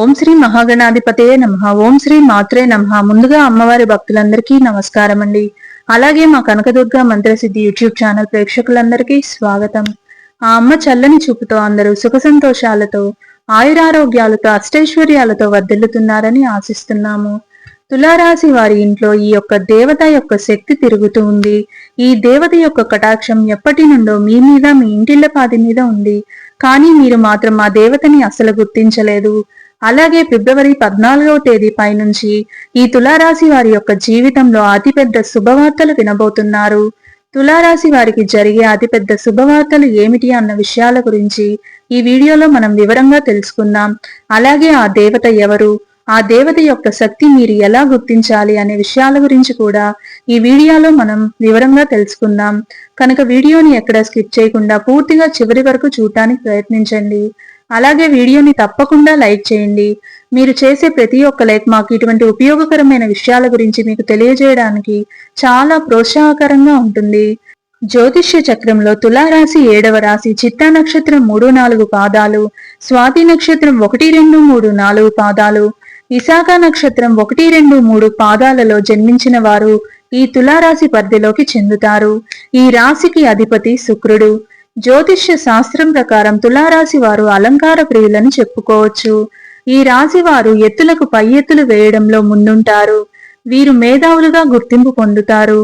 ఓం శ్రీ మహాగణాధిపతే నమ. ఓం శ్రీ మాత్రే నమ. ముందుగా అమ్మవారి భక్తులందరికీ నమస్కారం అండి అలాగే మా కనకదుర్గ మంత్రసిద్ధి యూట్యూబ్ ఛానల్ ప్రేక్షకులందరికీ స్వాగతం. ఆ అమ్మ చల్లని చూపుతో అందరూ సుఖ సంతోషాలతో ఆయురారోగ్యాలతో అష్టైశ్వర్యాలతో వర్ధిల్లుతున్నారని ఆశిస్తున్నాము. తులారాశి వారి ఇంట్లో ఈ యొక్క దేవత యొక్క శక్తి తిరుగుతూ ఉంది. ఈ దేవత యొక్క కటాక్షం ఎప్పటి నుండో మీ మీద మీ ఇంటిళ్ళపాది మీద ఉంది. కానీ మీరు మాత్రం ఆ దేవతని అసలు గుర్తించలేదు. అలాగే ఫిబ్రవరి పద్నాలుగవ తేదీ పైనుంచి ఈ తులారాశి వారి యొక్క జీవితంలో అతిపెద్ద శుభవార్తలు వినబోతున్నారు. తులారాశి వారికి జరిగే అతిపెద్ద శుభవార్తలు ఏమిటి అన్న విషయాల గురించి ఈ వీడియోలో మనం వివరంగా తెలుసుకుందాం. అలాగే ఆ దేవత ఎవరు? ఆ దేవత యొక్క శక్తి మీరు ఎలా గుర్తించాలి అనే విషయాల గురించి కూడా ఈ వీడియోలో మనం వివరంగా తెలుసుకుందాం. కనుక వీడియోని ఎక్కడ స్కిప్ చేయకుండా పూర్తిగా చివరి వరకు చూడటానికి ప్రయత్నించండి. అలాగే వీడియోని తప్పకుండా లైక్ చేయండి. మీరు చేసే ప్రతి ఒక్క లైక్ మాకు ఇటువంటి ఉపయోగకరమైన విషయాల గురించి మీకు తెలియజేయడానికి చాలా ప్రోత్సాహకరంగా ఉంటుంది. జ్యోతిష్య చక్రంలో తులారాశి ఏడవ రాశి చిత్తా నక్షత్రం మూడు నాలుగు పాదాలు స్వాతి నక్షత్రం ఒకటి రెండు మూడు నాలుగు పాదాలు విశాఖ నక్షత్రం ఒకటి రెండు మూడు పాదాలలో జన్మించిన వారు ఈ తులారాశి పరిధిలోకి చెందుతారు. ఈ రాశికి అధిపతి శుక్రుడు. జ్యోతిష్య శాస్త్రం ప్రకారం తులారాశి వారు అలంకార ప్రియులని చెప్పుకోవచ్చు. ఈ రాశి వారు ఎత్తులకు పై ఎత్తులు వేయడంలో ముందుంటారు. వీరు మేధావులుగా గుర్తింపు పొందుతారు.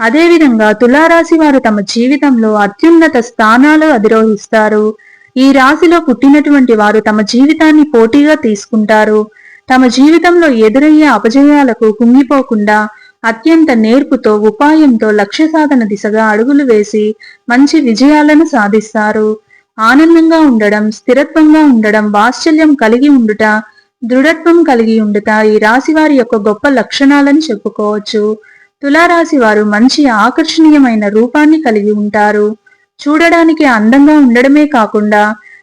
అదేవిధంగా తులారాశి వారు తమ జీవితంలో అత్యున్నత స్థానాలు అధిరోహిస్తారు. ఈ రాశిలో పుట్టినటువంటి వారు తమ జీవితాన్ని పోటీగా తీసుకుంటారు. తమ జీవితంలో ఎదురయ్యే అపజయాలకు కుంగిపోకుండా అత్యంత నేర్పుతో ఉపాయంతో లక్ష్య సాధన దిశగా అడుగులు వేసి మంచి విజయాలను సాధిస్తారు. ఆనందంగా ఉండడం స్థిరత్వంగా ఉండడం వాత్సల్యం కలిగి ఉండుట దృఢత్వం కలిగి ఉండుట ఈ రాశి వారి యొక్క గొప్ప లక్షణాలని చెప్పుకోవచ్చు. తులారాశి వారు మంచి ఆకర్షణీయమైన రూపాన్ని కలిగి ఉంటారు. చూడడానికి అందంగా ఉండడమే కాకుండా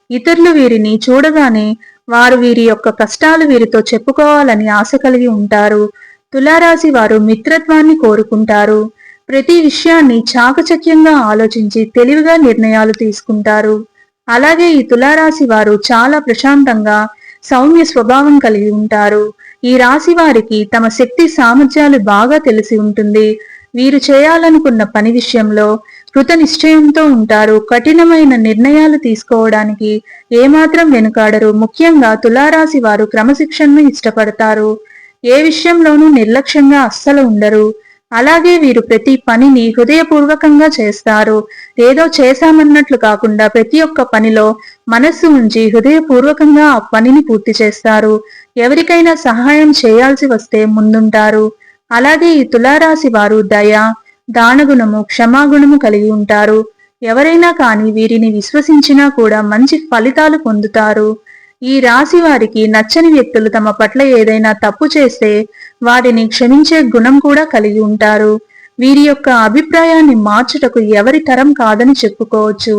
ఇతరులు వీరిని చూడగానే వారు వీరి యొక్క కష్టాలు వీరితో చెప్పుకోవాలని ఆశ కలిగి ఉంటారు. తులారాశి వారు మిత్రత్వాన్ని కోరుకుంటారు. ప్రతి విషయాన్ని చాకచక్యంగా ఆలోచించి తెలివిగా నిర్ణయాలు తీసుకుంటారు. అలాగే ఈ తులారాశి వారు చాలా ప్రశాంతంగా సౌమ్య స్వభావం కలిగి ఉంటారు. ఈ రాశి వారికి తమ శక్తి సామర్థ్యాలు బాగా తెలిసి ఉంటుంది. వీరు చేయాలనుకున్న పని విషయంలో కృత నిశ్చయంతో ఉంటారు. కఠినమైన నిర్ణయాలు తీసుకోవడానికి ఏమాత్రం వెనుకాడరు. ముఖ్యంగా తులారాశి వారు క్రమశిక్షణను ఇష్టపడతారు. ఏ విషయంలోనూ నిర్లక్ష్యంగా అస్సలు ఉండరు. అలాగే వీరు ప్రతి పనిని హృదయపూర్వకంగా చేస్తారు. ఏదో చేశామన్నట్లు కాకుండా ప్రతి ఒక్క పనిలో మనస్సు ఉంచి హృదయపూర్వకంగా ఆ పనిని పూర్తి చేస్తారు. ఎవరికైనా సహాయం చేయాల్సి వస్తే ముందుంటారు. అలాగే ఈ తులారాశి వారు దయ దానగుణము క్షమాగుణము కలిగి ఉంటారు. ఎవరైనా కానీ వీరిని విశ్వసించినా కూడా మంచి ఫలితాలు పొందుతారు. ఈ రాశి వారికి నచ్చని వ్యక్తులు తమ పట్ల ఏదైనా తప్పు చేస్తే వారిని క్షమించే గుణం కూడా కలిగి ఉంటారు. వీరి యొక్క అభిప్రాయాన్ని మార్చుటకు ఎవరి తరం కాదని చెప్పుకోవచ్చు.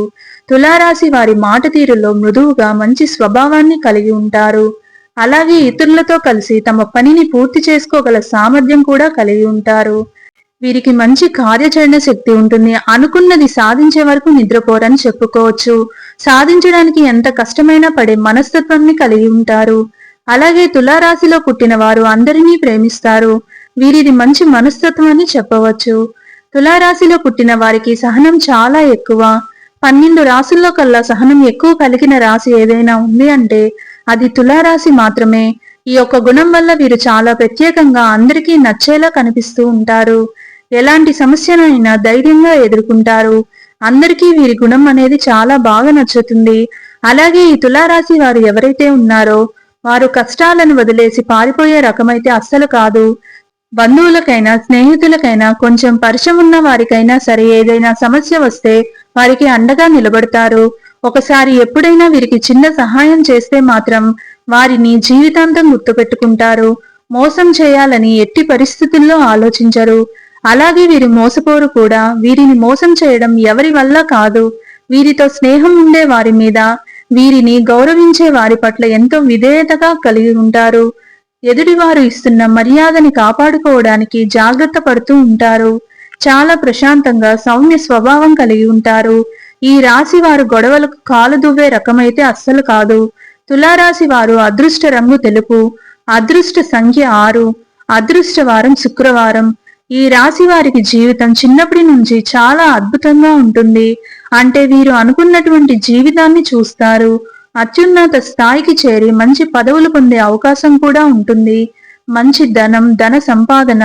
తులారాశి వారి మాట తీరులో మృదువుగా మంచి స్వభావాన్ని కలిగి ఉంటారు. అలాగే ఇతరులతో కలిసి తమ పనిని పూర్తి చేసుకోగల సామర్థ్యం కూడా కలిగి ఉంటారు. వీరికి మంచి కార్యాచరణ శక్తి ఉంటుంది. అనుకున్నది సాధించే వరకు నిద్రపోరని చెప్పుకోవచ్చు. సాధించడానికి ఎంత కష్టమైనా పడే మనస్తత్వాన్ని కలిగి ఉంటారు. అలాగే తులారాశిలో పుట్టిన వారు అందరినీ ప్రేమిస్తారు. వీరిది మంచి మనస్తత్వం అని చెప్పవచ్చు. తులారాశిలో పుట్టిన వారికి సహనం చాలా ఎక్కువ. పన్నెండు రాశుల్లో కల్లా సహనం ఎక్కువ కలిగిన రాశి ఏదైనా ఉంది అంటే అది తులారాశి మాత్రమే. ఈ యొక్క గుణం వల్ల వీరు చాలా ప్రత్యేకంగా అందరికీ నచ్చేలా కనిపిస్తూ ఉంటారు. ఎలాంటి సమస్యనైనా ధైర్యంగా ఎదుర్కొంటారు. అందరికీ వీరి గుణం అనేది చాలా బాగా నచ్చుతుంది. అలాగే ఈ తులారాశి వారు ఎవరైతే ఉన్నారో వారు కష్టాలను వదిలేసి పారిపోయే రకమైతే అస్సలు కాదు. బంధువులకైనా స్నేహితులకైనా కొంచెం పరిచయం ఉన్న వారికైనా సరే ఏదైనా సమస్య వస్తే వారికి అండగా నిలబడతారు. ఒకసారి ఎప్పుడైనా వీరికి చిన్న సహాయం చేస్తే మాత్రం వారిని జీవితాంతం గుర్తుపెట్టుకుంటారు. మోసం చేయాలని ఎట్టి పరిస్థితుల్లో ఆలోచించరు. అలాగే వీరి మోసపోరు కూడా. వీరిని మోసం చేయడం ఎవరి వల్ల కాదు. వీరితో స్నేహం ఉండే వారి మీద వీరిని గౌరవించే వారి పట్ల ఎంతో విధేయతగా కలిగి ఉంటారు. ఎదుటివారు ఇస్తున్న మర్యాదని కాపాడుకోవడానికి జాగ్రత్త పడుతూ ఉంటారు. చాలా ప్రశాంతంగా సౌమ్య స్వభావం కలిగి ఉంటారు. ఈ రాశి వారు గొడవలకు కాలు దువ్వే రకమైతే అస్సలు కాదు. తులారాశి వారు అదృష్ట రంగు తెలుపు. అదృష్ట సంఖ్య ఆరు. అదృష్ట వారం శుక్రవారం. ఈ రాశి వారికి జీవితం చిన్నప్పటి నుంచి చాలా అద్భుతంగా ఉంటుంది. అంటే వీరు అనుకున్నటువంటి జీవితాన్ని చూస్తారు. అత్యున్నత స్థాయికి చేరి మంచి పదవులు పొందే అవకాశం కూడా ఉంటుంది. మంచి ధనం ధన సంపాదన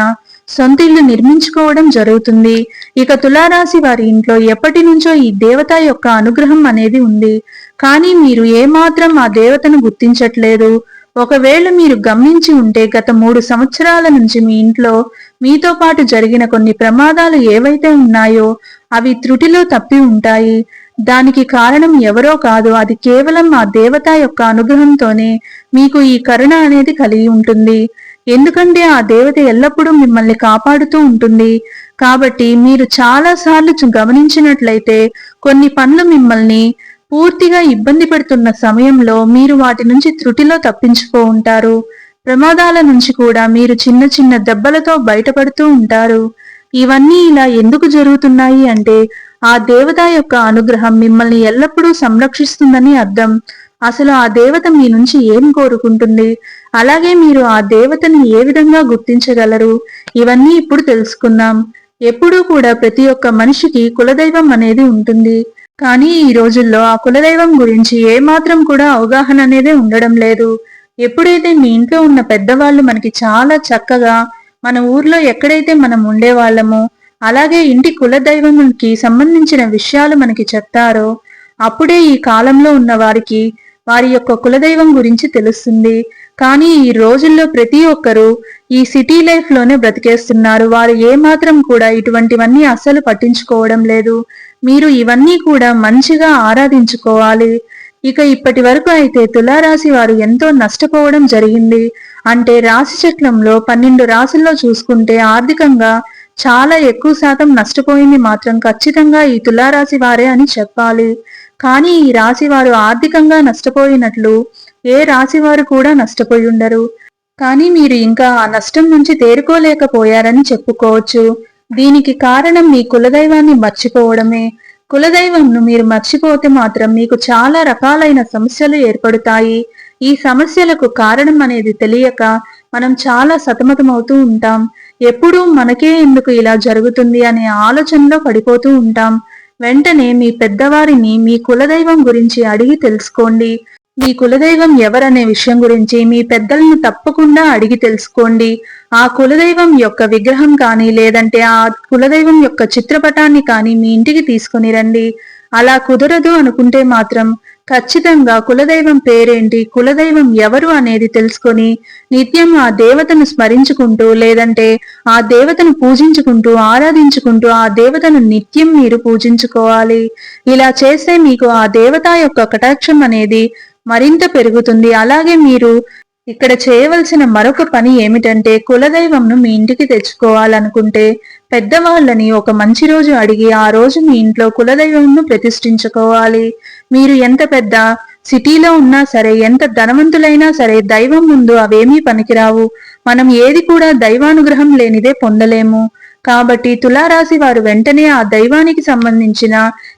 సొంత ఇల్లు నిర్మించుకోవడం జరుగుతుంది. ఇక తులారాశి వారి ఇంట్లో ఎప్పటి నుంచో ఈ దేవత యొక్క అనుగ్రహం అనేది ఉంది. కానీ మీరు ఏమాత్రం ఆ దేవతను గుర్తించట్లేదు. ఒకవేళ మీరు గమనించి ఉంటే గత మూడు సంవత్సరాల నుంచి మీ ఇంట్లో మీతో పాటు జరిగిన కొన్ని ప్రమాదాలు ఏవైతే ఉన్నాయో అవి త్రుటిలో తప్పి ఉంటాయి. దానికి కారణం ఎవరో కాదు అది కేవలం ఆ దేవత యొక్క అనుగ్రహంతోనే మీకు ఈ కరుణ అనేది కలిగి ఉంటుంది. ఎందుకంటే ఆ దేవత ఎల్లప్పుడూ మిమ్మల్ని కాపాడుతూ ఉంటుంది. కాబట్టి మీరు చాలా సార్లు గమనించినట్లయితే కొన్ని పనులు మిమ్మల్ని పూర్తిగా ఇబ్బంది పెడుతున్న సమయంలో మీరు వాటి నుంచి త్రుటిలో తప్పించుకో ఉంటారు. ప్రమాదాల నుంచి కూడా మీరు చిన్న చిన్న దెబ్బలతో బయటపడుతూ ఉంటారు. ఇవన్నీ ఇలా ఎందుకు జరుగుతున్నాయి అంటే ఆ దేవత యొక్క అనుగ్రహం మిమ్మల్ని ఎల్లప్పుడూ సంరక్షిస్తుందని అర్థం. అసలు ఆ దేవత మీ నుంచి ఏం కోరుకుంటుంది? అలాగే మీరు ఆ దేవతని ఏ విధంగా గుర్తించగలరు? ఇవన్నీ ఇప్పుడు తెలుసుకుందాం. ఎప్పుడూ కూడా ప్రతి ఒక్క మనిషికి కులదైవం అనేది ఉంటుంది. కానీ ఈ రోజుల్లో ఆ కులదైవం గురించి ఏమాత్రం కూడా అవగాహన అనేది ఉండడం లేదు. ఎప్పుడైతే మీ ఇంట్లో ఉన్న పెద్దవాళ్ళు మనకి చాలా చక్కగా మన ఊర్లో ఎక్కడైతే మనం ఉండేవాళ్ళమో అలాగే ఇంటి కులదైవంకి సంబంధించిన విషయాలు మనకి చెప్తారో అప్పుడే ఈ కాలంలో ఉన్న వారికి వారి యొక్క కులదైవం గురించి తెలుస్తుంది. కానీ ఈ రోజుల్లో ప్రతి ఒక్కరూ ఈ సిటీ లైఫ్లోనే బ్రతికేస్తున్నారు. వారు ఏమాత్రం కూడా ఇటువంటివన్నీ అస్సలు పట్టించుకోవడం లేదు. మీరు ఇవన్నీ కూడా మంచిగా ఆరాధించుకోవాలి. ఇక ఇప్పటి వరకు అయితే తులారాశి వారు ఎంతో నష్టపోవడం జరిగింది. అంటే రాశి చక్రంలో పన్నెండు రాశుల్లో చూసుకుంటే ఆర్థికంగా చాలా ఎక్కువ శాతం నష్టపోయింది మాత్రం ఖచ్చితంగా ఈ తులారాశి వారే అని చెప్పాలి. కానీ ఈ రాశి వారు ఆర్థికంగా నష్టపోయినట్లు ఏ రాశి వారు కూడా నష్టపోయి ఉండరు. కానీ మీరు ఇంకా ఆ నష్టం నుంచి తేరుకోలేకపోయారని చెప్పుకోవచ్చు. దీనికి కారణం మీ కులదైవాన్ని మర్చిపోవడమే. కులదైవంను మీరు మర్చిపోతే మాత్రం మీకు చాలా రకాలైన సమస్యలు ఏర్పడతాయి. ఈ సమస్యలకు కారణం అనేది తెలియక మనం చాలా సతమతమవుతూ ఉంటాం. ఎప్పుడూ మనకే ఎందుకు ఇలా జరుగుతుంది అనే ఆలోచనలో పడిపోతూ ఉంటాం. వెంటనే మీ పెద్దవారిని మీ కులదైవం గురించి అడిగి తెలుసుకోండి. మీ కులదైవం ఎవరనే విషయం గురించి మీ పెద్దలను తప్పకుండా అడిగి తెలుసుకోండి. ఆ కులదైవం యొక్క విగ్రహం కానీ లేదంటే ఆ కులదైవం యొక్క చిత్రపటాన్ని కానీ మీ ఇంటికి తీసుకుని రండి. అలా కుదరదు అనుకుంటే మాత్రం ఖచ్చితంగా కులదైవం పేరేంటి కులదైవం ఎవరు అనేది తెలుసుకొని నిత్యం ఆ దేవతను స్మరించుకుంటూ లేదంటే ఆ దేవతను పూజించుకుంటూ ఆరాధించుకుంటూ ఆ దేవతను నిత్యం మీరు పూజించుకోవాలి. ఇలా చేస్తే మీకు ఆ దేవత యొక్క కటాక్షం అనేది మరింత పెరుగుతుంది. అలాగే మీరు ఇక్కడ చేయవలసిన మరొక పని ఏమిటంటే కులదైవంను మీ ఇంటికి తెచ్చుకోవాలనుకుంటే పెద్దవాళ్ళని ఒక మంచి రోజు అడిగి ఆ రోజు మీ ఇంట్లో కులదైవంను ప్రతిష్ఠించుకోవాలి. మీరు ఎంత పెద్ద సిటీలో ఉన్నా సరే ఎంత ధనవంతులైనా సరే దైవం ముందు అవేమీ పనికిరావు. మనం ఏది కూడా దైవానుగ్రహం లేనిదే పొందలేము. కాబట్టి తులారాశి వారు వెంటనే ఆ దైవానికి సంబంధించిన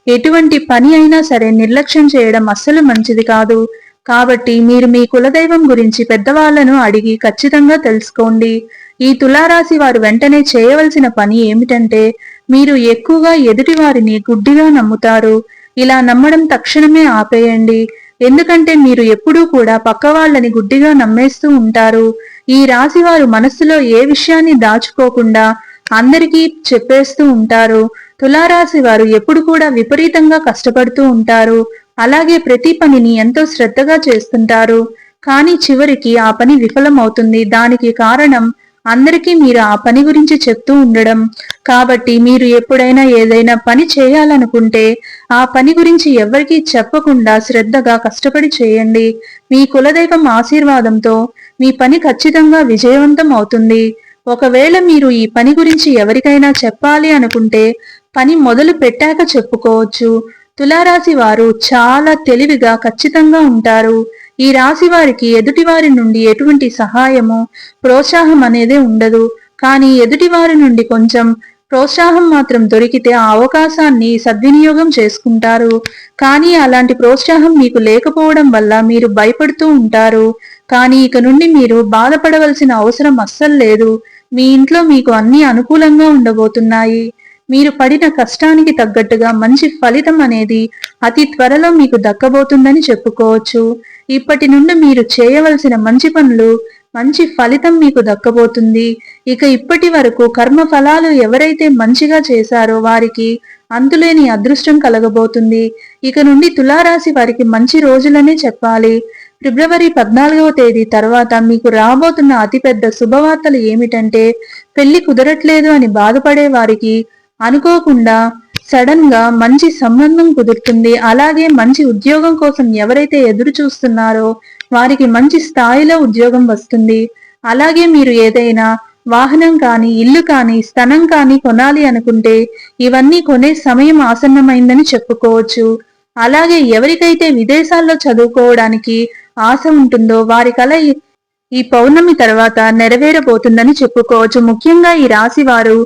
ఎటువంటి పని అయినా సరే నిర్లక్ష్యం చేయడం అస్సలు మంచిది కాదు. కాబట్టి మీరు మీ కులదైవం గురించి పెద్దవాళ్ళను అడిగి ఖచ్చితంగా తెలుసుకోండి. ఈ తులారాశి వారు వెంటనే చేయవలసిన పని ఏమిటంటే మీరు ఎక్కువగా ఎదుటి వారిని గుడ్డిగా నమ్ముతారు. ఇలా నమ్మడం తక్షణమే ఆపేయండి. ఎందుకంటే మీరు ఎప్పుడూ కూడా పక్క వాళ్ళని గుడ్డిగా నమ్మేస్తూ ఉంటారు. ఈ రాశి వారు మనస్సులో ఏ విషయాన్ని దాచుకోకుండా అందరికీ చెప్పేస్తూ ఉంటారు. తులారాశి వారు ఎప్పుడు కూడా విపరీతంగా కష్టపడుతూ ఉంటారు. అలాగే ప్రతి పనిని ఎంతో శ్రద్ధగా చేస్తుంటారు. కానీ చివరికి ఆ పని విఫలమవుతుంది. దానికి కారణం అందరికీ మీరు ఆ పని గురించి చెప్తూ ఉండడం. కాబట్టి మీరు ఎప్పుడైనా ఏదైనా పని చేయాలనుకుంటే ఆ పని గురించి ఎవరికీ చెప్పకుండా శ్రద్ధగా కష్టపడి చేయండి. మీ కులదైవం ఆశీర్వాదంతో మీ పని ఖచ్చితంగా విజయవంతం అవుతుంది. ఒకవేళ మీరు ఈ పని గురించి ఎవరికైనా చెప్పాలి అనుకుంటే పని మొదలు పెట్టాక చెప్పుకోవచ్చు. తులారాశి వారు చాలా తెలివిగా ఖచ్చితంగా ఉంటారు. ఈ రాశి వారికి ఎదుటివారి నుండి ఎటువంటి సహాయము ప్రోత్సాహం అనేది ఉండదు. కానీ ఎదుటివారి నుండి కొంచెం ప్రోత్సాహం మాత్రం దొరికితే ఆ అవకాశాన్ని సద్వినియోగం చేసుకుంటారు. కానీ అలాంటి ప్రోత్సాహం మీకు లేకపోవడం వల్ల మీరు భయపడుతూ ఉంటారు. కానీ ఇక నుండి మీరు బాధపడవలసిన అవసరం అస్సలు లేదు. మీ ఇంట్లో మీకు అన్ని అనుకూలంగా ఉండబోతున్నాయి. మీరు పడిన కష్టానికి తగ్గట్టుగా మంచి ఫలితం అనేది అతి త్వరలో మీకు దక్కబోతుందని చెప్పుకోవచ్చు. ఇప్పటి నుండి మీరు చేయవలసిన మంచి పనులు మంచి ఫలితం మీకు దక్కబోతుంది. ఇక ఇప్పటి వరకు కర్మ ఫలాలు ఎవరైతే మంచిగా చేశారో వారికి అంతులేని అదృష్టం కలగబోతుంది. ఇక నుండి తులారాశి వారికి మంచి రోజులనే చెప్పాలి. ఫిబ్రవరి పద్నాలుగవ తేదీ తర్వాత మీకు రాబోతున్న అతిపెద్ద శుభవార్తలు ఏమిటంటే పెళ్ళి కుదరట్లేదు అని బాధపడే వారికి అనుకోకుండా సడన్గా మంచి సంబంధం కుదురుతుంది. అలాగే మంచి ఉద్యోగం కోసం ఎవరైతే ఎదురు చూస్తున్నారో వారికి మంచి స్థాయిలో ఉద్యోగం వస్తుంది. అలాగే మీరు ఏదైనా వాహనం కానీ ఇల్లు కానీ స్థలం కానీ కొనాలి అనుకుంటే ఇవన్నీ కొనే సమయం ఆసన్నమైందని చెప్పుకోవచ్చు. అలాగే ఎవరికైతే విదేశాల్లో చదువుకోవడానికి ఆశ ఉంటుందో వారి కల ఈ పౌర్ణమి తర్వాత నెరవేరబోతుందని చెప్పుకోవచ్చు. ముఖ్యంగా ఈ రాశి వారు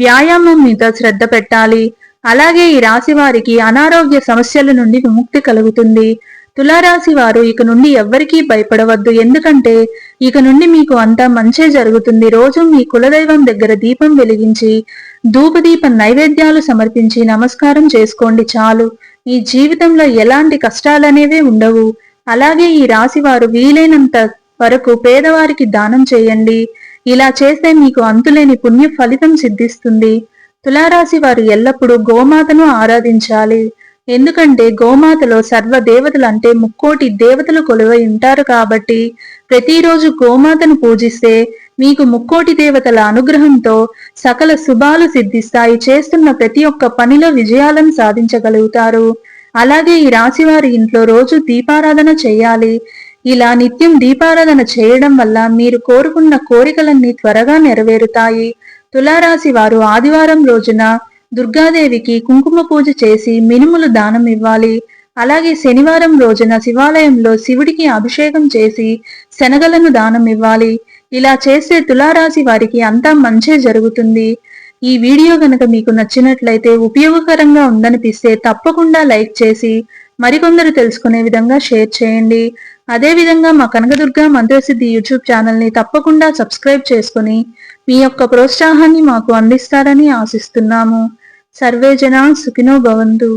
వ్యాయామం మీద శ్రద్ధ పెట్టాలి. అలాగే ఈ రాశి వారికి అనారోగ్య సమస్యల నుండి విముక్తి కలుగుతుంది. తులారాశి వారు ఇక నుండి ఎవ్వరికీ భయపడవద్దు. ఎందుకంటే ఇక నుండి మీకు అంతా మంచే జరుగుతుంది. రోజు మీ కులదైవం దగ్గర దీపం వెలిగించి ధూపదీప నైవేద్యాలు సమర్పించి నమస్కారం చేసుకోండి చాలు. మీ జీవితంలో ఎలాంటి కష్టాలనేవే ఉండవు. అలాగే ఈ రాశి వారు వీలైనంత వరకు పేదవారికి దానం చేయండి. ఇలా చేస్తే మీకు అంతులేని పుణ్య ఫలితం సిద్ధిస్తుంది. తులారాశి వారు ఎల్లప్పుడూ గోమాతను ఆరాధించాలి. ఎందుకంటే గోమాతలో సర్వ దేవతలు అంటే ముక్కోటి దేవతలు కొలువై ఉంటారు కాబట్టి ప్రతిరోజు గోమాతను పూజిస్తే మీకు ముక్కోటి దేవతల అనుగ్రహంతో సకల శుభాలు సిద్ధిస్తాయి. చేస్తున్న ప్రతి ఒక్క పనిలో విజయాలను సాధించగలుగుతారు. అలాగే ఈ రాశివారి ఇంట్లో రోజు దీపారాధన చేయాలి. ఇలా నిత్యం దీపారాధన చేయడం వల్ల మీరు కోరుకున్న కోరికలన్నీ త్వరగా నెరవేరుతాయి. తులారాశి వారు ఆదివారం రోజున దుర్గాదేవికి కుంకుమ పూజ చేసి మినుములు దానం ఇవ్వాలి. అలాగే శనివారం రోజున శివాలయంలో శివుడికి అభిషేకం చేసి శనగలను దానం ఇవ్వాలి. ఇలా చేస్తే తులారాశి వారికి అంతా మంచే జరుగుతుంది. ఈ వీడియో గనక మీకు నచ్చినట్లయితే ఉపయోగకరంగా ఉందనిపిస్తే తప్పకుండా లైక్ చేసి మరికొందరు తెలుసుకునే విధంగా షేర్ చేయండి. అదేవిధంగా మా కనకదుర్గ మంత్రసిద్ధి యూట్యూబ్ ఛానల్ని తప్పకుండా సబ్స్క్రైబ్ చేసుకుని మీ యొక్క ప్రోత్సాహాన్ని మాకు అందిస్తారని ఆశిస్తున్నాము. సర్వే జనా సుఖినో భవంతు.